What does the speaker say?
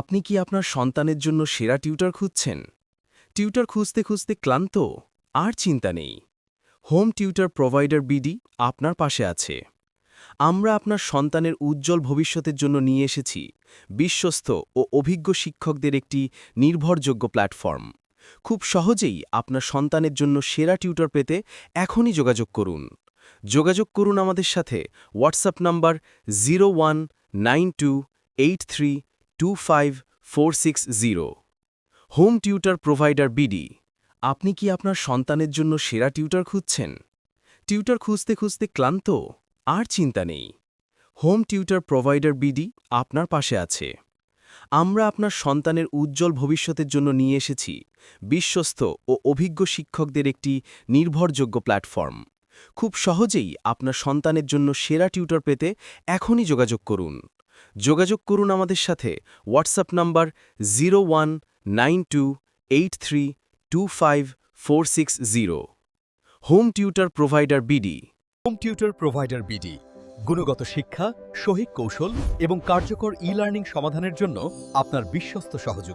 আপনি কি আপনার সন্তানের জন্য সেরা টিউটর খুঁজছেন? টিউটর খুঁজতে খুঁজতে ক্লান্ত? আর চিন্তা নেই। হোম টিউটর প্রোভাইডার বিডি আপনার পাশে আছে। আমরা আপনার সন্তানের উজ্জ্বল ভবিষ্যতের জন্য নিয়ে এসেছি বিশ্বস্ত ও অভিজ্ঞ শিক্ষকদের একটি নির্ভরযোগ্য প্ল্যাটফর্ম। খুব সহজেই আপনার সন্তানের জন্য সেরা টিউটর পেতে এখনই যোগাযোগ করুন। যোগাযোগ করুন আমাদের সাথে। WhatsApp number zero one nine two eight three two five four six zero home tutor provider BD আপনি কি আপনার সন্তানের জন্য সেরা টিউটর খুঁজছেন? টিউটর খুঁজতে খুঁজতে ক্লান্ত? আর চিন্তা নেই। হোম টিউটর প্রোভাইডার বিডি আপনার পাশে আছে। আমরা আপনার সন্তানের উজ্জ্বল ভবিষ্যতের জন্য নিয়ে এসেছি। বিশ্বস্ত ও অভিজ্ঞ শিক্ষকদের একটি নির্ভরযোগ্য প্ল্যাটফর্ম খুব সহজেই আপনার সন্তানের জন্য সেরা টিউটর পেতে এখনই যোগাযোগ করুন। যোগাযোগ করুন আমাদের সাথে। WhatsApp number zero one nine two eight two five four six zero home tutor provider BD home tutor provider BD গুণগত শিক্ষা, সহিক কৌশল এবং কার্যকর ই লার্নিং সমাধানের জন্য আপনার বিশ্বস্ত সহযোগী।